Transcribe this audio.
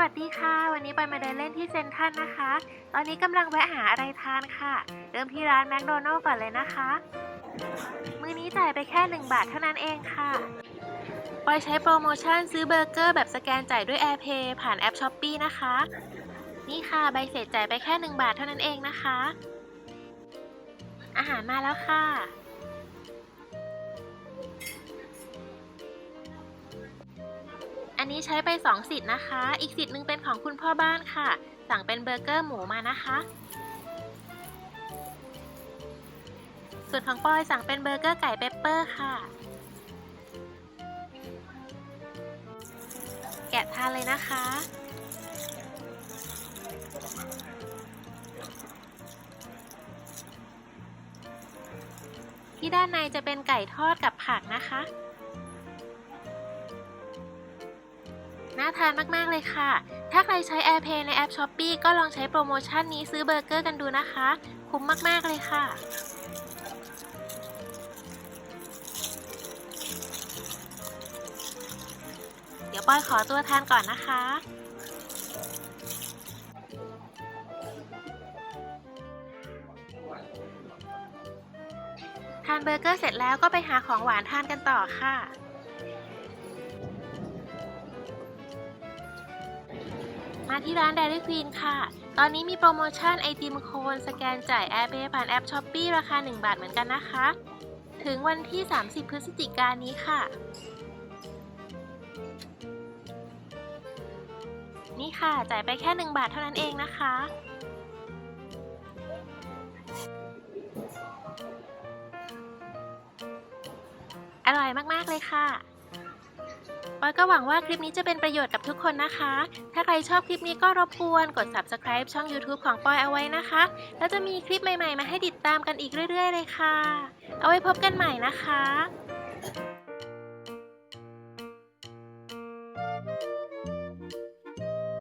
วัสดีค่ะ วันนี้ไปมาเดินเล่นที่เซนทรัลนะคะ ตอนนี้กำลังแวะหาอะไรทานค่ะ เริ่มที่ร้านแมคโดนัลล์ก่อนเลยนะคะ มื้อนี้จ่ายไปแค่ 1 บาทเท่านั้นเองค่ะปอยใช้โปรโมชั่นซื้อเบอร์เกอร์แบบสแกนจ่ายด้วย AirPay ผ่านแอป s h อ p e e นะคะ นี่ค่ะใบเสร็จจ่ายไปแค่ 1 บาทเท่านั้นเองนะคะ อาหารมาแล้วค่ะ นี้ใช้ไป 2 สิทธิ์นะคะ อีกสิทธิ์หนึ่งเป็นของคุณพ่อบ้านค่ะ สั่งเป็นเบอร์เกอร์หมูมานะคะ ส่วนของปอยสั่งเป็นเบอร์เกอร์ไก่เปปเปอร์ค่ะ แกะทานเลยนะคะที่ด้านในจะเป็นไก่ทอดกับผักนะคะ น่าทานมาก ๆ เลยค่ะ ถ้าใครใช้ AirPay ในแอป s h อ p e e ก็ลองใช้โปรโมชั่นนี้ซื้อเบอร์เกอร์กันดูนะคะ คุ้มมาก ๆ เลยค่ะเดี๋ยวปอยขอตัวทานก่อนนะคะ ทานเบอร์เกอร์เสร็จแล้วก็ไปหาของหวานทานกันต่อค่ะ มาที่ร้าน Dairy Queen ค่ะ ตอนนี้มีโปรโมชั่นไอติมโคนสแกนจ่าย AirPay ผ่านแอป s h อ p e e ราคา 1 บาทเหมือนกันนะคะ ถึงวันที่ 30 พฤศจิกายนนี้ค่ะ นี่ค่ะ จ่ายไปแค่ 1 บาทเท่านั้นเองนะคะอร่อยมาก ๆ เลยค่ะ ปอยก็หวังว่าคลิปนี้จะเป็นประโยชน์กับทุกคนนะคะ ถ้าใครชอบคลิปนี้ก็รบกวนกด subscribe ช่อง YouTube ของปอยเอาไว้นะคะ แล้วจะมีคลิปใหม่ๆ มาให้ติดตามกันอีกเรื่อย ๆ เลยค่ะ เอาไว้พบกันใหม่นะคะ